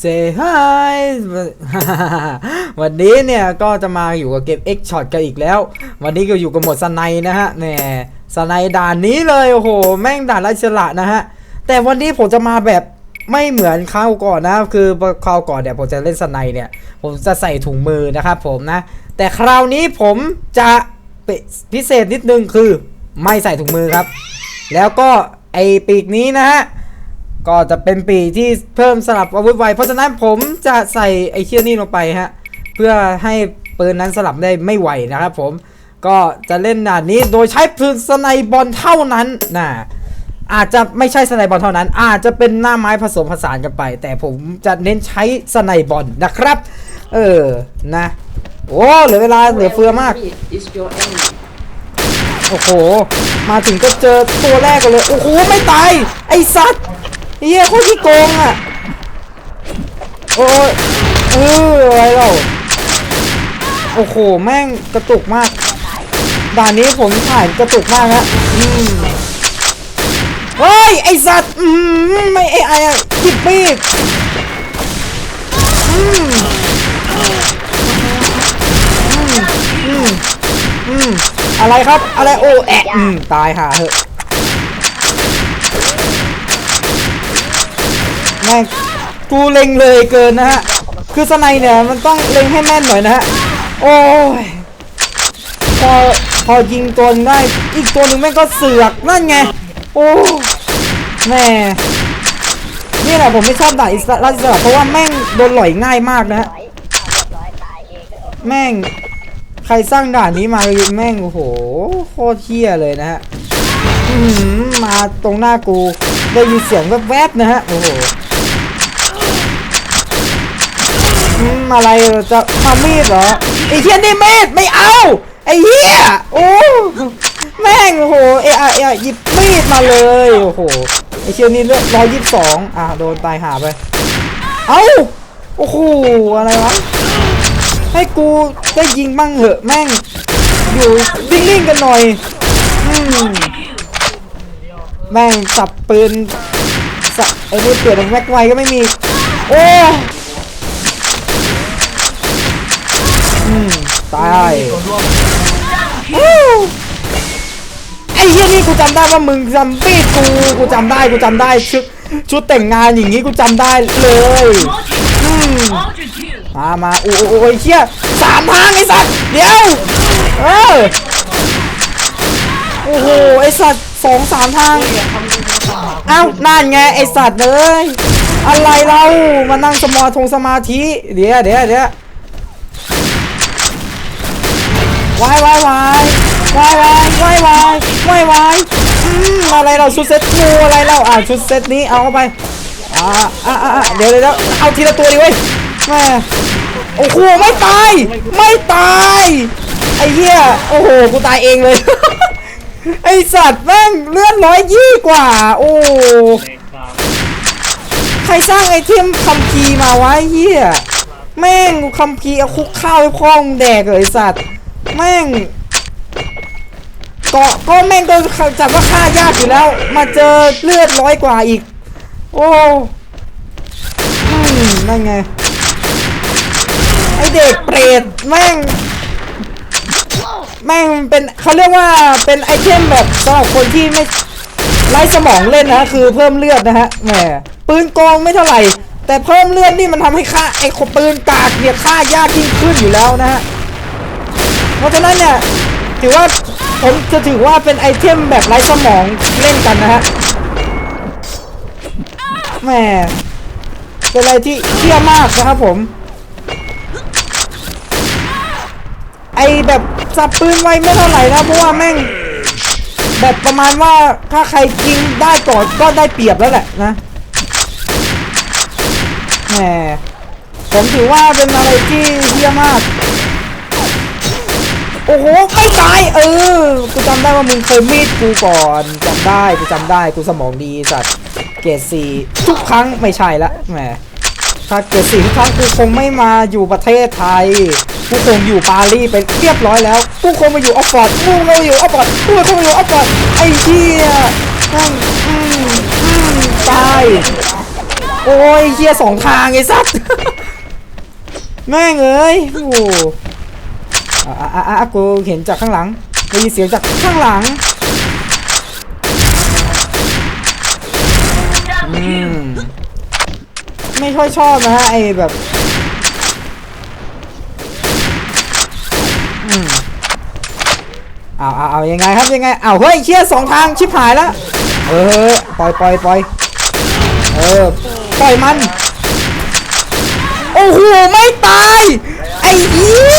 say hi วันนี้เนี่ยก็จะมาอยู่กับเกม X Shot กันอีกแล้ว วันนี้ก็อยู่กับหมดสไนนะฮะแหมสไนด่านนี้เลยโอ้โหแม่งด่านไรฉละนะฮะ แต่วันนี้ผมจะมาแบบไม่เหมือนคราวก่อนนะ คือคราวก่อนเนี่ยผมจะเล่นสไนเนี่ย ผมจะใส่ถุงมือนะครับผมนะ แต่คราวนี้ผมจะพิเศษนิดนึงคือไม่ใส่ถุงมือครับ แล้วก็ไอปีกนี้นะฮะ ก็จะเป็นปีกที่เพิ่มสลับอาวุธไว เพราะฉะนั้นผมจะใส่ไอเชี่ยนี่ลงไปฮะ เพื่อให้ปืนนั้นสลับได้ไม่ไหวนะครับผม ก็จะเล่นด่านนี้โดยใช้ปืนสไนบอลเท่านั้นนะอาจจะไม่ใช่สไนบอลเท่านั้น อาจจะเป็นหน้าไม้ผสมผสานกันไป แต่ผมจะเน้นใช้สไนบอลนะครับ เออ นะ โอ้เหลือเวลาเหลือเฟือมาก Is your enemy. โอ้โห มาถึงก็เจอตัวแรกกันเลย โอ้โห ไม่ตาย ไอ้สัตว์ เฮียโคตรที่โกงอะ โอ้ยเอออะไรเราโอ้โห แม่งกระตุกมาก ด่านนี้ผมถ่ายกระตุกมากฮะอืมเฮ้ย ไอสัตว์ อืมไม่ไอไอ้อะจิบมีดอืมอืมอืมอะไรครับ อะไร โอ้แอะอืมตายหาเหอะ แม่งกูเล็งเลยเกินนะฮะ คือสไนเนี่ยมันต้องเล็งให้แม่นหน่อยนะฮะ โอ้ย พอพอยิงตัวนึงได้ อีกตัวหนึ่งแม่งก็เสือกนั่นไง โอ้แม่นี่แหละผมไม่ชอบด่าอิสระอิสระเพราะว่าแม่งโดนหล่อยง่ายมากนะฮะ แม่งใครสร้างด่านนี้มาแม่งโอ้โหโคตรเที่ยเลยนะฮะมาตรงหน้ากูได้ยินเสียงแวบๆนะฮะ โอ้โห อืมอะไรจะมามีดเหรอไอ้เหี้ยนี่มีดไม่เอาไอ้เหี้ยโอ้แม่งโอ้โหเอะอเอะหยิบมีดมาเลยโอ้โหไอ้เชี่ยนี่เลือดร้อยยี่สิบสองอะโดนตายหาไป เอ้าโอ้โหอะไรวะให้กูได้ยิงบ้างเหอะแม่ง อยู่นิ่งๆกันหน่อยอืมแม่งจับปืนไอ้นี่เปลี่ยนเป็นแม็กไวก็ไม่มี โอ้อืม ตายไอ้เหี้ยนี่กูจำได้ว่ามึงจำปีดกูกูจำได้กูจำได้ชุดชุดแต่งงานอย่างงี้กูจำได้เลยมามาโอ้โอ้โอ้ไอ้เชี่ยสามทางไอ้สัตว์เดี๋ยวเออโอ้โหไอ้สัตว์สองสามทางเอ้านั่นไงไอ้สัตว์เลยอะไรเรามานั่งสมาทงสมาธิเดี๋ยวเดี๋ยวเดี๋ยว วายวายวายวายวายวายวายวายวายอืมอะไรเราชุดเซ็ตงูอะไรเราอะชุดเซ็ตนี้เอาเข้าไปอ่าอ่าอ่าเดี๋ยวเดี๋ยวเอาทีละตัวดิเว้ยแม่โอ้โหไม่ตาย ไม่ตายไอ้เหี้ยโอ้โหกูตายเองเลย ไอสัตว์แม่งเลื่อนร้อยยี่กว่า โอ้ใครสร้างไอเทมคัมภีมาวะไอ้เหี้ยแม่งคัมภีเอาคุกข้าวให้พ่อมึงแดกเลยสัตว์ แม่งเกาะก็แม่งก็จัดว่าฆ่ายากอยู่แล้ว มาเจอเลือดร้อยกว่าอีก โอ้นั่นไง ไอเด็กเปรตแม่ง แม่งเป็นเขาเรียกว่าเป็นไอเทมแบบสำหรับคนที่ไม่ไร้สมองเล่นนะคือเพิ่มเลือดนะฮะแหมปืนกองไม่เท่าไหร่ แต่เพิ่มเลือดนี่มันทำให้ค่าไอคนปืนกากเนี่ยค่ายากยิ่งขึ้นอยู่แล้วนะฮะ เพราะฉะนั้นเนี่ยถือว่าผมจะถือว่าเป็นไอเทมแบบไร้สมองเล่นกันนะฮะแหมเป็นอะไรที่เที่ยมากนะครับผม ไอแบบสับปืนไวไม่เท่าไหร่นะเพราะว่าแม่ง แบบประมาณว่าถ้าใครยิงได้ก่อนก็ได้เปรียบแล้วแหละนะแหมผมถือว่าเป็นอะไรที่เยี่ยมาก โอ้โหไม่ตายเออกูจำได้ว่ามึงเคยมีดกูก่อนจำได้กูจำได้กูสมองดีสัตว์เกรดสีทุกครั้งไม่ใช่ละแหมถ้าเกิดสิ่งครั้งกูคงไม่มาอยู่ประเทศไทยกูคงอยู่ปารีสไปเรียบร้อยแล้วกูคงมาอยู่ออกฟอร์ดกูคงมาอยู่ออกฟอร์ดกูคงมาอยู่ออกฟอร์ดไอ้เหี้ยแม่งตายโอ้ยเฮียสองทางไอ้สัสแม่งเอ้ยโอ้ อะอะอะอะกูเห็นจากข้างหลังได้ยินเสียงจากข้างหลังอืมไม่ค่อยชอบนะฮะไอ้แบบอืมเอาเอาเอายังไงครับยังไงเอาเฮ้ยเชี่ยสองทางชิบหายแล้วเออปล่อยปล่อยปล่อยเออปล่อยมันโอ้โหไม่ตายไอ้เหี้ย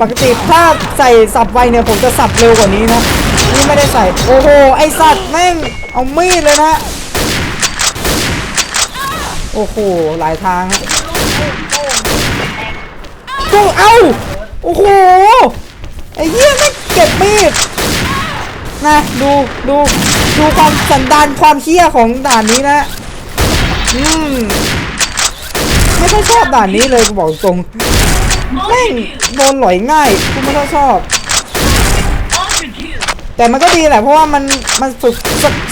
ปกติถ้าใส่สับไวเนี่ยผมจะสับเร็วกว่านี้นะ นี่ไม่ได้ใส่ โอ้โห ไอสัตว์แม่ง เอามีดเลยนะ โอ้โห หลายทางฮะกูเอ้า โอ้โห ไอ้เหี้ยไม่งเก็บมีดนะดูดูดูความสันดานความเหี้ยของด่านนี้นะอืมไม่ค่อยชอบด่านนี้เลยกูบอกตรง แม่งโดนหลอยง่ายกูไม่ค่อยชอบ แต่มันก็ดีแหละเพราะว่ามันมันฝึก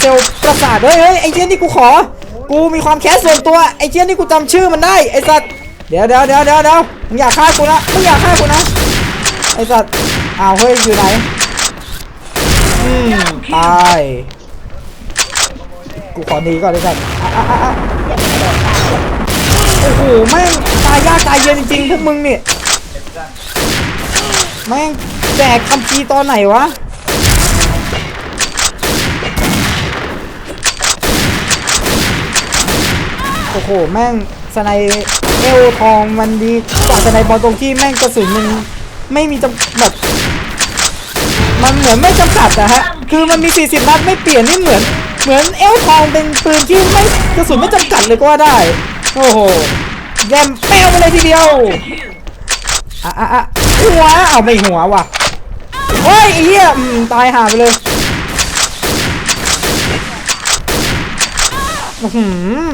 เซลล์ประสาทเฮ้ยเฮ้ยไอเชี่ยนี่กูขอ กูมีความแค้นส่วนตัวไอเชี่ยนี่กูจำชื่อมันได้ไอสัตว์เดี๋ยวเดี๋ยวเดี๋ยวเดี๋ยวเดี๋ยวมึงอยากฆ่ากูนะมึงอยากฆ่ากูนะไอสัตว์อ้าวเฮ้ยอยู่ไหนอืมตายกูขอหนีก่อนไอสัตว์โอ้โหแม่งตายยากตายเย็นจริงๆพวกมึงเนี่ย แม่งแจกคำพีตอนไหนวะ โอ้โห แม่งสไนเอลทองมันดีกว่าสไนบอลตรงที่แม่งกระสุนมันไม่มีจำแบบมันเหมือนไม่จำกัดอะฮะ คือมันมี 40 นัดไม่เปลี่ยนนี่เหมือน เหมือนเอลทองเป็นปืนที่ไม่กระสุนไม่จำกัดเลยก็ว่าได้ โอ้โห แยมแป้วไปเลยทีเดียว อะอะอะหัวเอาไม่หัวว่ะเฮ้ยไอ้เหี้ยตายหาไปเลยหืม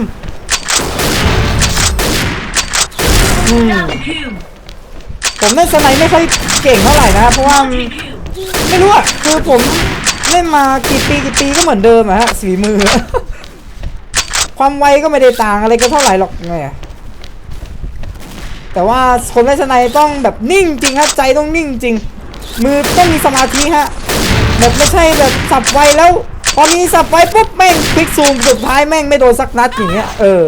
ผมเล่นสไนไม่ค่อยเก่งเท่าไหร่นะเพราะว่าไม่รู้อะคือผมเล่นมากี่ปีกี่ปีก็เหมือนเดิมอะฮะสีมือ ความไวก็ไม่ได้ต่างอะไรกันเท่าไหร่หรอกไง แต่ว่าคนเล่นสไนด์ต้องแบบนิ่งจริงฮะใจต้องนิ่งจริง มือต้องมีสมาธิฮะแบบไม่ใช่แบบสับไวแล้ว พอมีสับไวปุ๊บแม่งคลิกซูมสุดท้ายแม่งไม่โดนสักนัดอย่างเงี้ยเออ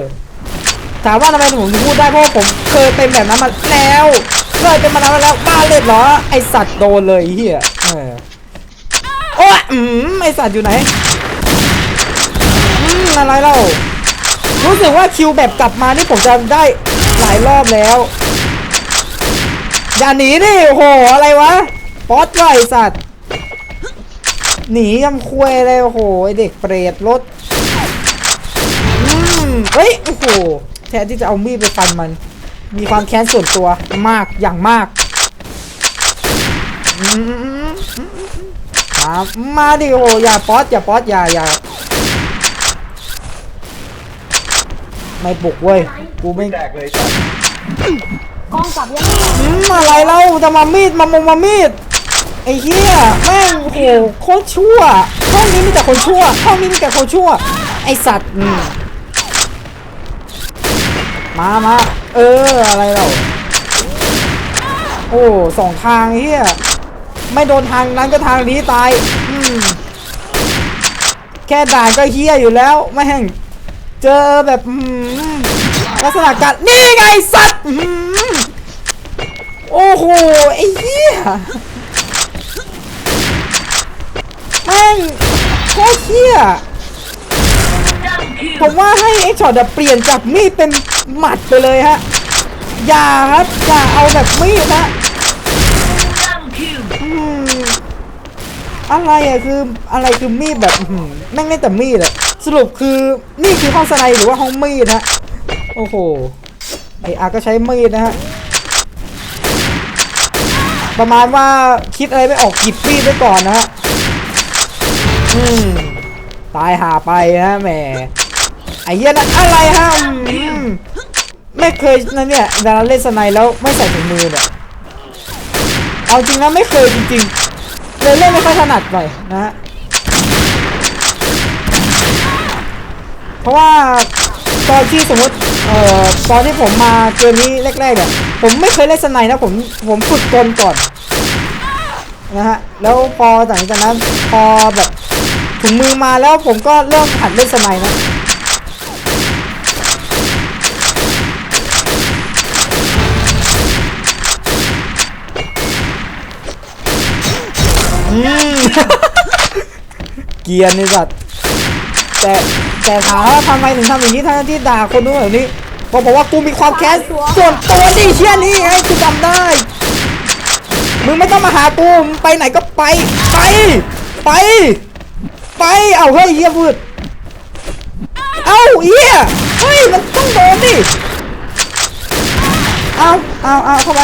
ถามว่าทำไมผมถึงพูดได้เพราะผมเคยเป็นแบบนั้นมาแล้วเคยเป็นมานานมาแล้วบ้าเล่นเหรอไอสัตว์โดนเลยเฮียเออโอ้ยอืมไอสัตว์อยู่ไหนอืมอะไรเล่ารู้สึกว่าคิวแบบกลับมานี่ผมจะได้ หลายรอบแล้ว อย่าหนีดิ โอ้โห อะไรวะ ป๊อตไวะไอ้สัตว์ หนียำคุยเลยโอ้โห ไอเด็กเปรตรถ อืม เฮ้ย โอ้โห แทนที่จะเอามีดไปฟันมัน มีความแค้นส่วนตัวมาก อย่างมากมามาดิโอ้โหอย่าป๊อตอย่าป๊อตอย่าอย่าไม่ปลุกเว้ย กูไม่แตกเลย กล้องกลับยังไงอืมอะไรเล่าจะมามีดมามงมามีดไอ้เหี้ยแม่งโอ้โหโคตรชั่วห้องนี้มีแต่คนชั่วห้องนี้มีแต่คนชั่ว ไอสัตว์อืมมามาเอออะไรเราโอ้สองทางเฮียไม่โดนทางนั้นก็ทางนี้ตายอืมแค่ด่านก็เฮียอยู่แล้วไม่แห่งเจอแบบอืม ลักษณะการ นี่ไงสัตว์โอ้โห ไอ้เฮียแม่งโคตรเฮียผมว่าให้ไอ้ช็อตเปลี่ยนจากมีดเป็นหมัดไปเลยฮะ อย่าครับอย่าเอาแบบมีดนะอะไรอะคืออะไรคือมีดแบบแม่งเล่นแต่มีดอะสรุปคือนี่คือห้องสไนหรือว่าห้องมีดฮะ โอ้โห ไออาก็ใช้มีดนะฮะ ประมาณว่าคิดอะไรไม่ออกหยิบมีดไปก่อนนะฮะ อืม ตายหาไปนะแหม ไอ้เหี้ยนั่นอะไรฮะไม่เคยนะเนี่ยเวลาเล่นสไนแล้วไม่ใส่ถุงมือเนี่ย เอาจริงนะไม่เคยจริงๆ เลยเล่นไม่ค่อยถนัดหน่อยนะฮะ เพราะว่า ตอนที่สมมติเอ่อตอนที่ผมมาเกมนี้แรกๆเนี่ยผมไม่เคยเล่นสไนนะผมผมฝึกกลก่อนนะฮะแล้วพอหลังจากนั้นพอแบบถุงมือมาแล้วผมก็เริ่มหัดเล่นสไนนะอืมเกียนในสัตว์แต่ แต่ถามว่าทำไมถึงทำอย่างนี้ทั้งที่ด่าคนนู้นแบบนี้บอกบอกว่ากูมีความแค้นส่วนตัวดิเชี่ยนี่ไงกูจำได้ มึงไม่ต้องมาหากูมึงไปไหนก็ไป ไป ไป ไปเอาเฮ้ยเฮียพูดเอาเฮียเฮ้ยมันต้องโดนดิเอาเอาเอาเข้าไป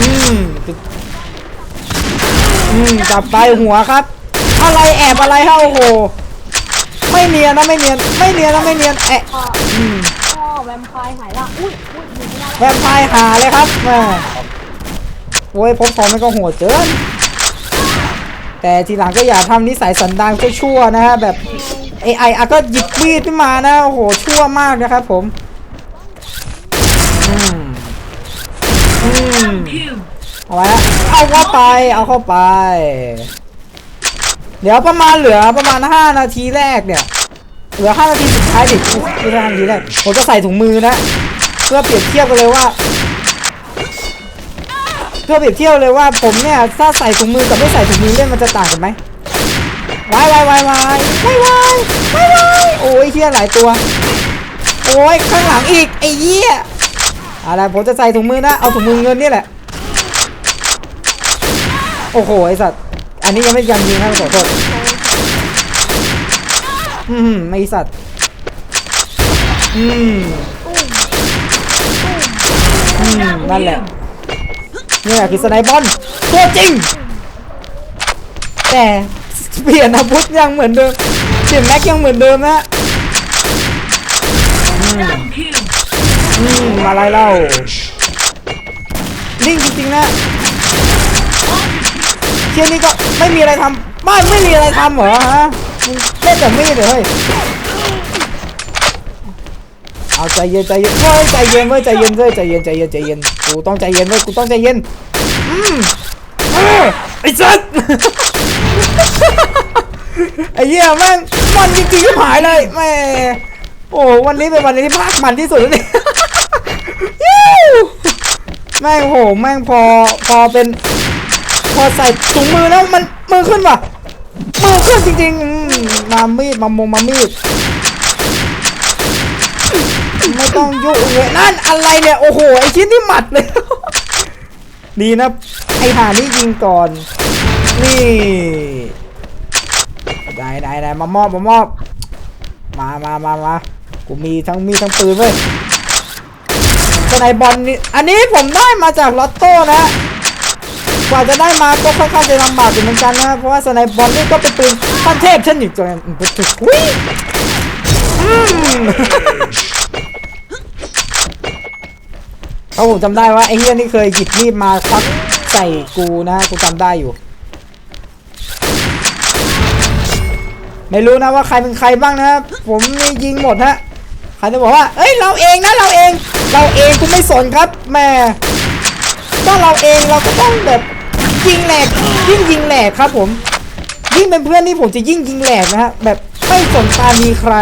อืม อืมจับไปหัวครับ อะไรแอบอะไรฮะโอ้โห ไม่เนียนนะไม่เนียน ไม่เนียนนะไม่เนียนแอะพ่ออืมพ่อแวมไพร์หายละอุ้ยอุ้ยอยู่ไม่ได้แวมไพร์หาเลยครับแม่โอ้ยพบทองมันก็โหดเกินแต่ทีหลังก็อย่าทำนิสัยสันดานชั่วๆนะฮะแบบ AI อะก็หยิบมีดขึ้นมานะโอ้โหชั่วมากนะครับผม อืมอืม เอาไว้เอาเข้าไป เอาเข้าไป เดี๋ยวประมาณเหลือประมาณ 5 นาทีแรกเนี่ย เหลือ 5 นาทีสุดท้ายดิไม่ใช่5นาทีแรกผมจะใส่ถุงมือนะ เพื่อเปรียบเทียบกันเลยว่า เพื่อเปรียบเทียบเลยว่าผมเนี่ยถ้าใส่ถุงมือกับไม่ใส่ถุงมือเล่นมันจะต่างกันไหมวายวายวายวายวายวายวายวายโอ้ยเฮียหลายตัว โอ้ยข้างหลังอีกไอ้เหี้ยอะไรผมจะใส่ถุงมือนะ เอาถุงมือเงินนี่แหละ โอ้โห ไอสัตว์ อันนี้ยังไม่ยันยิงนะขอโทษอืมไม่สัตว์ อืมอืมนั่นแหละนี่แหละคือสไนบอลตัวจริง แต่เปลี่ยนอาวุธยังเหมือนเดิมเปลี่ยนแม็กยังเหมือนเดิมนะอืมอืมอะไรเล่านิ่งจริงๆนะ เที่ยนี้ก็ไม่มีอะไรทำบ้านไม่มีอะไรทำเหรอฮะมึงเล่นแต่มีดเหรอเฮ้ยเอาใจเย็นใจเย็นเว้ยใจเย็นเว้ยใจเย็นเว้ยใจเย็นใจเย็นใจเย็นกูต้องใจเย็นเว้ยกูต้องใจเย็นอืมไอ้สัสไอ้เหี้ยแม่งมันจริงๆก็หายเลยแม่โอ้วันนี้เป็นวันที่ภาคมันที่สุดแล้วเนี่ยแม่งโหแม่งพอพอเป็น พอใส่ถุงมือแล้วมันมือขึ้นป่ะมือขึ้นจริงๆมามีดมามงมามีดไม่ต้องยุ่งเลยนั่นอะไรเนี่ยโอ้โหไอชิ้นที่หมัดเลยดีนะไอหานี่ยิงก่อน นี่ได้ได้ได้มามอบมามอบมามามามากูมีทั้งมีทั้งปืนเว้ยสไนบอลนี่อันนี้ผมได้มาจากลอตโต้นะ กว่าจะได้มาก็ค่อนข้างจะลำบากอยู่เหมือนกันนะเพราะว่าสไนบอลนี่ก็เป็นปืนขั้นเทพเช่นอีกตัวนึงอุ้ยอืมเขาผมจำได้ว่าไอ้เฮียนี่เคยหยิบมีดมาควักใส่กูนะกูจำได้อยู่ ไม่รู้นะว่าใครเป็นใครบ้างนะผมนี่ยิงหมดฮะใครจะบอกว่า เอ้ยเราเองนะเราเอง เราเองกูไม่สนครับแม่ก็เราเองเราก็ต้องแบบ ยิงแหลกยิ่งยิงแหลกครับผมยิ่งเป็นเพื่อนนี่ผมจะยิ่งยิงแหลกนะฮะแบบไม่สนตามีใคร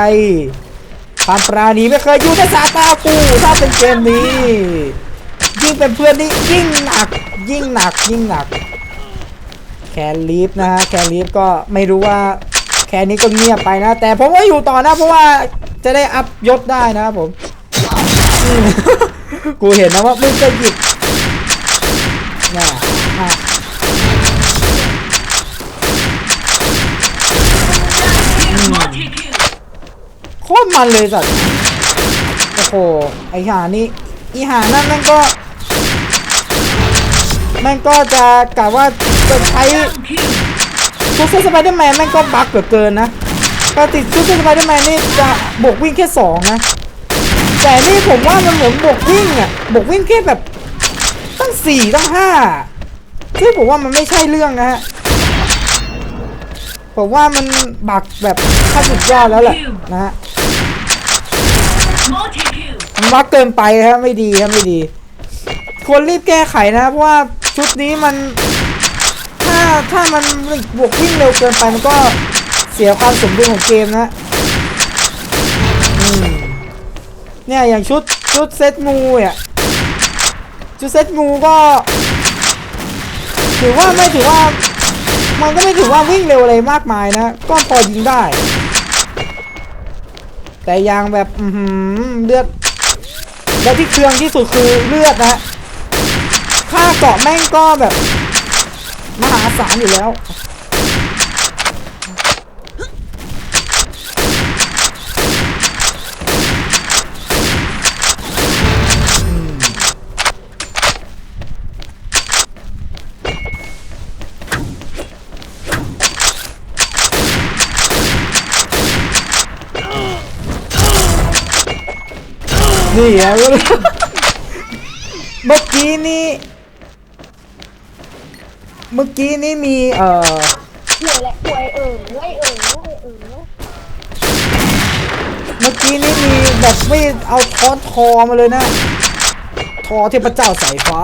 ความปราณีไม่เคยอยู่ในสายตากูถ้าเป็นเกมนี้ ยิ่งเป็นเพื่อนนี่ยิ่งหนัก ยิ่งหนักยิ่งหนัก แคลีฟนะฮะแคลีฟก็ไม่รู้ว่าแคนนี้ก็เงียบไปนะ แต่ผมก็อยู่ต่อนะ เพราะว่าจะได้อัพยศได้นะครับผม กูเห็นนะว่ามึงจะหยิบน่ะอะอืมโค ตรมันเลยสัตว์โอ้โหไอหานี่อีหานั่นแม่งก็แม่งก็จะกะว่าจะใช้ซูเปอร์สไปเดอร์แมนแม่งก็บักเหลือเกินนะปกติซูเปอร์สไปเดอร์แมนนี่จะบวกวิ่งแค่สองนะแต่นี่ผมว่ามันเหมือนบวกวิ่งอะบวกวิ่งแค่แบบตั้งสี่ตั้งห้าซึ่ผมว่ามันไม่ใช่เรื่องนะฮะ ผมว่ามันบักแบบขั้นสุดยอดแล้วแหละนะฮะ Multi kill. มันบักเกินไปครับไม่ดีครับไม่ดีควรรีบแก้ไขนะเพราะว่าชุดนี้มัน ถ้าถ้ามันบวกวิ่งเร็วเกินไปมันก็เสียความสมดุลของเกมนะอืมเนี่ยอย่างชุดชุดเซตงูเนี่ยชุดเซตงูก็ ถือว่าไม่ถือว่า มันก็ไม่ถือว่าวิ่งเร็วอะไรมากมายนะ ก็พอยิงได้ แต่ยางแบบอืเลือด และที่เครื่องที่สุดคือเลือดนะฮะค่าเกาะแม่งก็แบบ มหาศาลอยู่แล้ว นี่อะเมื่อกี้นี่เมื่อกี้นี่มีเอ่อหวยแหละหวยเออหวยเออหวยเออเมื่อกี้นี่มีแบบไม่เอาค้อนทอมาเลยนะ ทอเทพเจ้าสายฟ้า